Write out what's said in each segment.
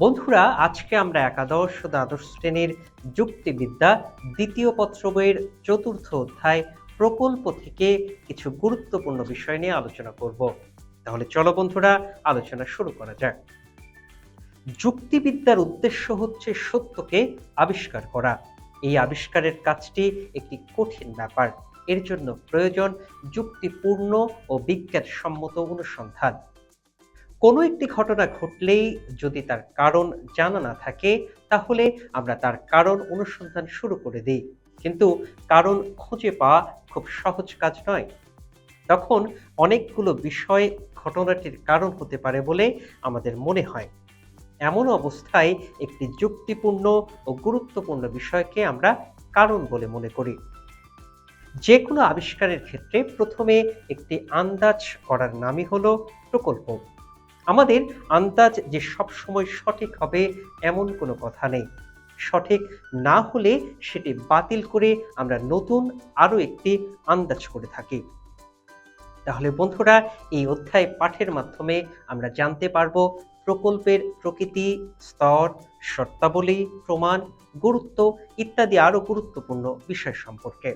বন্ধুরা, আজকে আমরা একাদশ, দ্বাদশ শ্রেণির যুক্তিবিদ্যা দ্বিতীয় পত্র বইয়ের চতুর্থ অধ্যায় প্রকল্প থেকে কিছু গুরুত্বপূর্ণ বিষয় নিয়ে আলোচনা করব। তাহলে চলো বন্ধুরা, আলোচনা শুরু করা যাক। যুক্তিবিদ্যার উদ্দেশ্য হচ্ছে সত্যকে আবিষ্কার করা। এই আবিষ্কারের কাজটি একটি কঠিন ব্যাপার। এর জন্য প্রয়োজন যুক্তিপূর্ণ ও বিজ্ঞানসম্মত অনুসন্ধান। কোনো একটি ঘটনা ঘটলেই যদি তার কারণ জানা না থাকে, তাহলে আমরা তার কারণ অনুসন্ধান শুরু করে দিই। কিন্তু কারণ খুঁজে পাওয়া খুব সহজ কাজ নয়। তখন অনেকগুলো বিষয় ঘটনাটির কারণ হতে পারে বলে আমাদের মনে হয়। এমন অবস্থায় একটি যুক্তিপূর্ণ ও গুরুত্বপূর্ণ বিষয়কে আমরা কারণ বলে মনে করি। যে কোনো আবিষ্কারের ক্ষেত্রে প্রথমে একটি আন্দাজ করার নামই হলো প্রকল্প। আমাদের আন্দাজ যে সব সময় সঠিক হবে এমন কোনো কথা নেই। সঠিক না হলে সেটি বাতিল করে আমরা নতুন আরও একটি আন্দাজ করে থাকি। তাহলে বন্ধুরা, এই অধ্যায় পাঠের মাধ্যমে আমরা জানতে পারব প্রকল্পের প্রকৃতি, স্তর, শর্তাবলী, প্রমাণ, গুরুত্ব ইত্যাদি আরও গুরুত্বপূর্ণ বিষয় সম্পর্কে।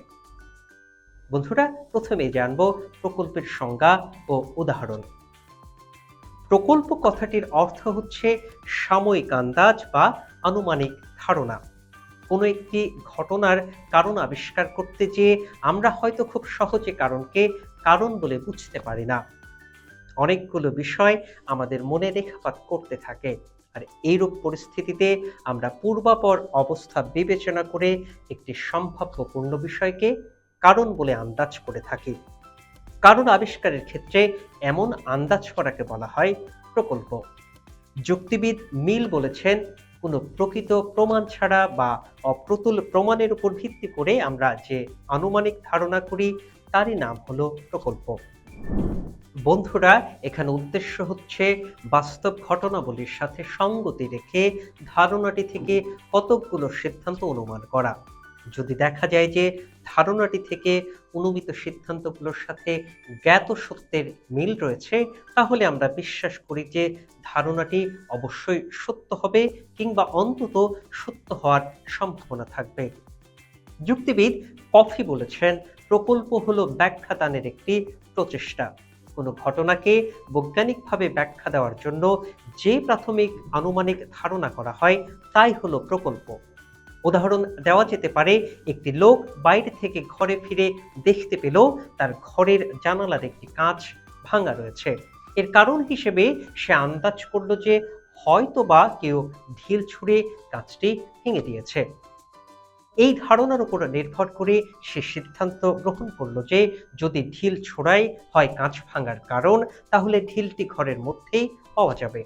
বন্ধুরা, প্রথমে জানব প্রকল্পের সংজ্ঞা ও উদাহরণ। প্রকল্প কথাটির অর্থ হচ্ছে সাময়িক আন্দাজ বা আনুমানিক ধারণা। কোনো একটি ঘটনার কারণ আবিষ্কার করতে যে আমরা হয়তো খুব সহজে কারণকে কারণ বলে বুঝতে পারি না। অনেকগুলো বিষয় আমাদের মনে রেখাপাত করতে থাকে আর এইরূপ পরিস্থিতিতে আমরা পূর্বাপর অবস্থা বিবেচনা করে একটি সম্ভাব্য পূর্ণ বিষয়কে কারণ বলে আন্দাজ করে থাকি। কারণ আবিষ্কারের ক্ষেত্রে এমন আন্দাজ করাকে বলা হয় প্রকল্প। যুক্তিবিদ মিল বলেছেন, কোনো প্রকৃত প্রমাণ ছাড়া বা অপ্রতুল প্রমাণের উপর ভিত্তি করে আমরা যে আনুমানিক ধারণা করি, তারই নাম হলো প্রকল্প। বন্ধুরা, এখানে উদ্দেশ্য হচ্ছে বাস্তব ঘটনাবলীর সাথে সঙ্গতি রেখে ধারণাটি থেকে কতকগুলো সিদ্ধান্ত অনুমান করা। যদি দেখা যায় যে ধারণাটি থেকে অনুমিত সিদ্ধান্তগুলোর সাথে জ্ঞাত সত্যের মিল রয়েছে, তাহলে আমরা বিশ্বাস করি যে ধারণাটি অবশ্যই সত্য হবে কিংবা অন্তত সত্য হওয়ার সম্ভাবনা থাকবে। যুক্তিবিদ কফি বলেছেন, প্রকল্প হলো ব্যাখ্যা দানের একটি প্রচেষ্টা। কোনো ঘটনাকে বৈজ্ঞানিকভাবে ব্যাখ্যা দেওয়ার জন্য যে প্রাথমিক আনুমানিক ধারণা করা হয়, তাই হলো প্রকল্প। উদাহরণ দেওয়া যেতে পারে, একটি লোক বাইরে থেকে ঘরে ফিরে দেখতে পেল তার ঘরের জানালার একটি কাঁচ ভাঙা রয়েছে। এর কারণ হিসেবে সে আন্দাজ করল যে হয়তো বা কেউ ঢিল ছুঁড়ে কাঁচটি ভেঙে দিয়েছে। এই ধারণার উপর নির্ভর করে সে সিদ্ধান্ত গ্রহণ করল যে যদি ঢিল ছোড়াই হয় কাঁচ ভাঙার কারণ, তাহলে ঢিলটি ঘরের মধ্যেই পাওয়া যাবে।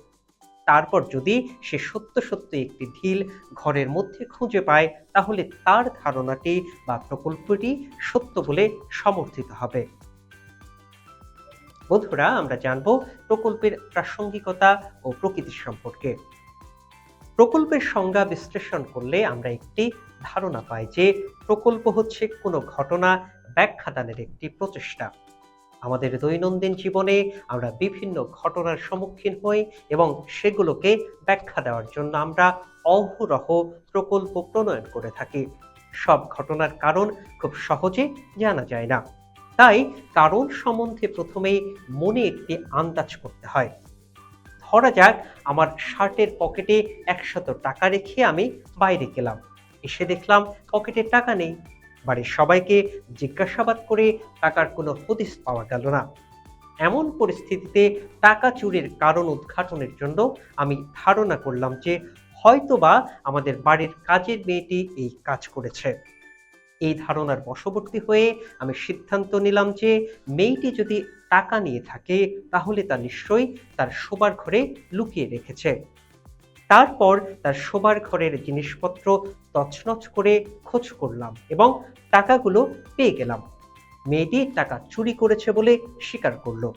তারপর যদি সে সত্য সত্য একটি ঢিল ঘরের মধ্যে খুঁজে পায়, তাহলে তার ধারণাটি বা প্রকল্পটি সত্য বলে সমর্থিত হবে। বন্ধুরা, আমরা জানব প্রকল্পের প্রাসঙ্গিকতা ও প্রকৃতি সম্পর্কে। প্রকল্পের সংজ্ঞা বিশ্লেষণ করলে আমরা একটি ধারণা পাই যে প্রকল্প হচ্ছে কোনো ঘটনা ব্যাখ্যাদানের একটি প্রচেষ্টা। আমাদের দৈনন্দিন জীবনে আমরা বিভিন্ন ঘটনার সম্মুখীন হই এবং সেগুলোকে ব্যাখ্যা দেওয়ার জন্য আমরা অহরহ প্রকল্প প্রণয়ন করে থাকি। সব ঘটনার কারণ খুব সহজে জানা যায় না। তাই কারণ সম্বন্ধে প্রথমেই মনে একটি আন্দাজ করতে হয়। ধরা যাক, আমার শার্টের পকেটে একশত টাকা রেখে আমি বাইরে গেলাম। এসে দেখলাম পকেটে টাকা নেই। বাড়ির সবাইকে জিজ্ঞাসাবাদ করে টাকার কোনো হদিস পাওয়া গেল না। এমন পরিস্থিতিতে টাকা চুরির কারণ উদ্ঘাটনের জন্য আমি ধারণা করলাম যে হয়তোবা আমাদের বাড়ির কাজের মেয়েটি এই কাজ করেছে। এই ধারণার বশবর্তী হয়ে আমি সিদ্ধান্ত নিলাম যে মেয়েটি যদি টাকা নিয়ে থাকে তাহলে তা নিশ্চয়ই তার শোবার ঘরে লুকিয়ে রেখেছে। তারপর তার শোবার ঘরের জিনিসপত্র তছনছ করে খোঁজ করলাম এবং টাকাগুলো পেয়ে গেলাম। মেয়েটি টাকা চুরি করেছে বলে স্বীকার করল।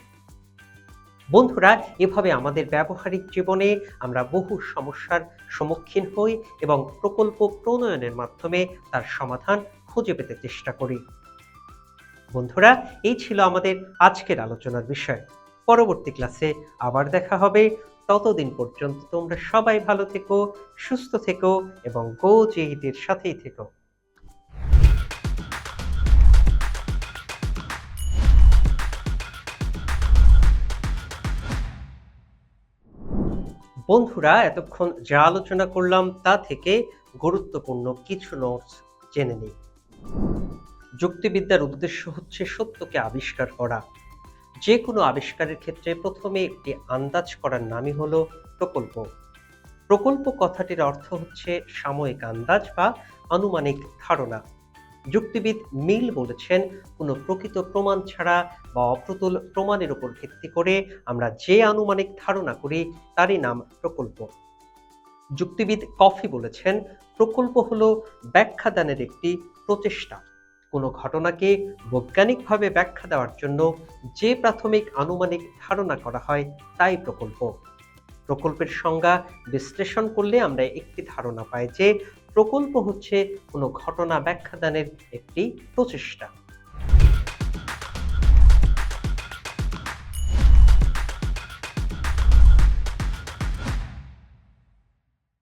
বন্ধুরা, এভাবে আমাদের ব্যবহারিক জীবনে আমরা বহু সমস্যার সম্মুখীন হই এবং প্রকল্প প্রণয়নের মাধ্যমে তার সমাধান খুঁজে পেতে চেষ্টা করি। বন্ধুরা, এই ছিল আমাদের আজকের আলোচনার বিষয়। পরবর্তী ক্লাসে আবার দেখা হবে। ততদিন পর্যন্ত তোমরা সবাই ভালো থেকো, সুস্থ থেকো এবং গো জেহিদের সাথেই থেকো। বন্ধুরা, এতক্ষণ যা আলোচনা করলাম তা থেকে গুরুত্বপূর্ণ কিছু নোটস জেনে নিই। যুক্তিবিদ্যার উদ্দেশ্য হচ্ছে সত্যকে আবিষ্কার করা। যে কোনো আবিষ্কারের ক্ষেত্রে প্রথমে একটি আন্দাজ করার নামই হলো প্রকল্প। প্রকল্প কথাটির অর্থ হচ্ছে সাময়িক আন্দাজ বা আনুমানিক ধারণা। যুক্তিবিদ মিল বলেছেন, কোনো প্রকৃত প্রমাণ ছাড়া বা অপ্রতুল প্রমাণের উপর ভিত্তি করে আমরা যে আনুমানিক ধারণা করি, তারই নাম প্রকল্প। যুক্তিবিদ কফি বলেছেন, প্রকল্প হলো ব্যাখ্যাদানের একটি প্রচেষ্টা। কোনো ঘটনাকে বৈজ্ঞানিকভাবে ব্যাখ্যা দেওয়ার জন্য যে প্রাথমিক আনুমানিক ধারণা করা হয় তাই প্রকল্প। প্রকল্পের সংজ্ঞা বিশ্লেষণ করলে আমরা একটি ধারণা পাই যে প্রকল্প হচ্ছে কোনো ঘটনা ব্যাখ্যাদানের একটি প্রচেষ্টা।